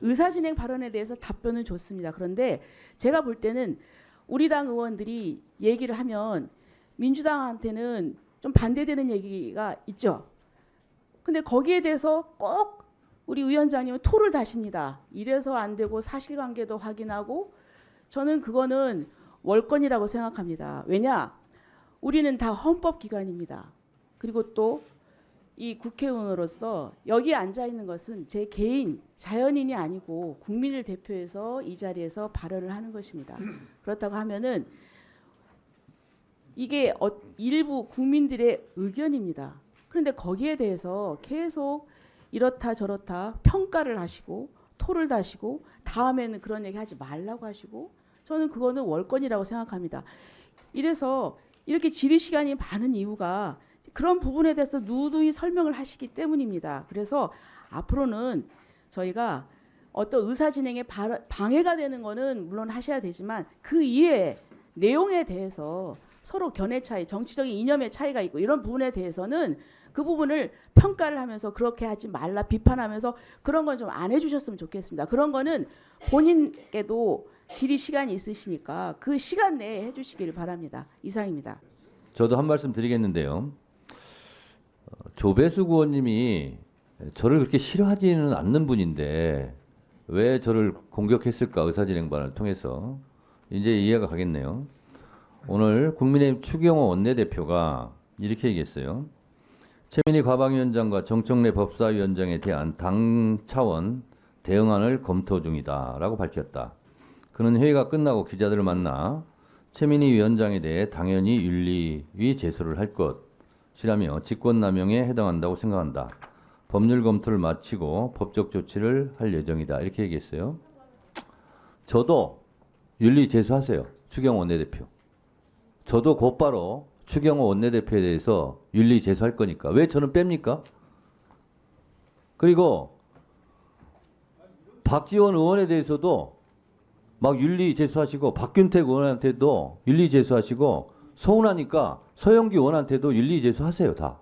의사진행 발언에 대해서 답변은 좋습니다. 그런데 제가 볼 때는 우리 당 의원들이 얘기를 하면 민주당한테는 좀 반대되는 얘기가 있죠. 근데 거기에 대해서 꼭 우리 위원장님은 토를 다십니다. 이래서 안 되고 사실관계도 확인하고 저는 그거는 월권이라고 생각합니다. 왜냐? 우리는 다 헌법기관입니다. 그리고 또 이 국회의원으로서 여기에 앉아 있는 것은 제 개인 자연인이 아니고 국민을 대표해서 이 자리에서 발언을 하는 것입니다. 그렇다고 하면은 이게 어- 일부 국민들의 의견입니다. 그런데 거기에 대해서 계속 이렇다 저렇다 평가를 하시고 토를 다시고 다음에는 그런 얘기 하지 말라고 하시고 저는 그거는 월권이라고 생각합니다. 이래서 이렇게 질의 시간이 많은 이유가 그런 부분에 대해서 누누이 설명을 하시기 때문입니다. 그래서 앞으로는 저희가 어떤 의사 진행에 바- 방해가 되는 거는 물론 하셔야 되지만 그 이외에 내용에 대해서 서로 견해 차이, 정치적인 이념의 차이가 있고 이런 부분에 대해서는 그 부분을 평가를 하면서 그렇게 하지 말라 비판하면서 그런 건 좀 안 해주셨으면 좋겠습니다. 그런 거는 본인께도 질의 시간이 있으시니까 그 시간 내에 해주시기를 바랍니다. 이상입니다. 저도 한 말씀 드리겠는데요. 어, 조배수 의원님이 저를 그렇게 싫어하지는 않는 분인데 왜 저를 공격했을까 의사진행반을 통해서 이제 이해가 가겠네요. 오늘 국민의힘 추경호 원내대표가 이렇게 얘기했어요. 최민희 과방위원장과 정청래 법사위원장에 대한 당 차원 대응안을 검토 중이다라고 밝혔다. 그는 회의가 끝나고 기자들을 만나 최민희 위원장에 대해 당연히 윤리위 제소를 할 것 이라며 직권남용에 해당한다고 생각한다. 법률 검토를 마치고 법적 조치를 할 예정이다. 이렇게 얘기했어요. 저도 윤리 제소하세요. 추경 원내대표. 저도 곧바로 추경호 원내대표에 대해서 윤리 제소할 거니까 왜 저는 뺍니까? 그리고 박지원 의원에 대해서도 막 윤리 제소하시고 박균택 의원한테도 윤리 제소하시고 서운하니까 서영기 의원한테도 윤리 제소 하세요 다.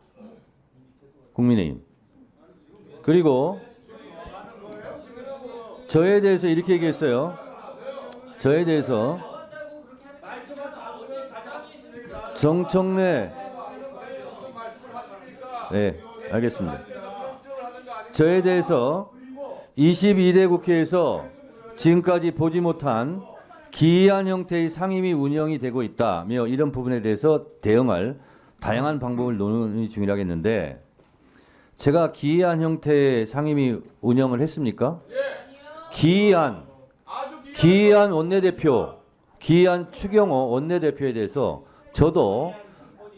국민의힘. 그리고 저에 대해서 이렇게 얘기했어요. 저에 대해서 정청래 네 알겠습니다. 저에 대해서 22대 국회에서 지금까지 보지 못한 기이한 형태의 상임위 운영이 되고 있다며 이런 부분에 대해서 대응할 다양한 방법을 논의 중이라겠는데 제가 기이한 형태의 상임위 운영을 했습니까? 기이한 기이한 원내대표 기이한 추경호 원내대표에 대해서 저도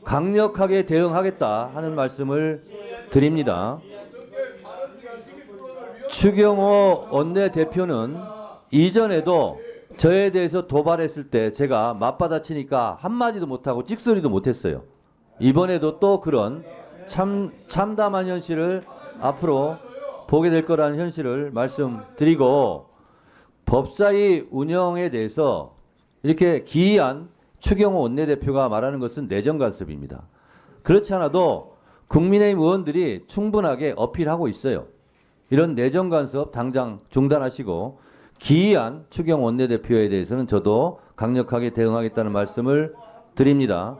강력하게 대응하겠다 하는 말씀을 드립니다. 추경호 원내대표는 이전에도 저에 대해서 도발했을 때 제가 맞받아치니까 한마디도 못하고 찍소리도 못했어요. 이번에도 또 그런 참, 참담한 현실을 앞으로 보게 될 거라는 현실을 말씀드리고 법사위 운영에 대해서 이렇게 기이한 추경호 원내대표가 말하는 것은 내정 간섭입니다. 그렇지 않아도 국민의힘 의원들이 충분하게 어필하고 있어요. 이런 내정 간섭 당장 중단하시고 기이한 추경 원내대표에 대해서는 저도 강력하게 대응하겠다는 말씀을 드립니다.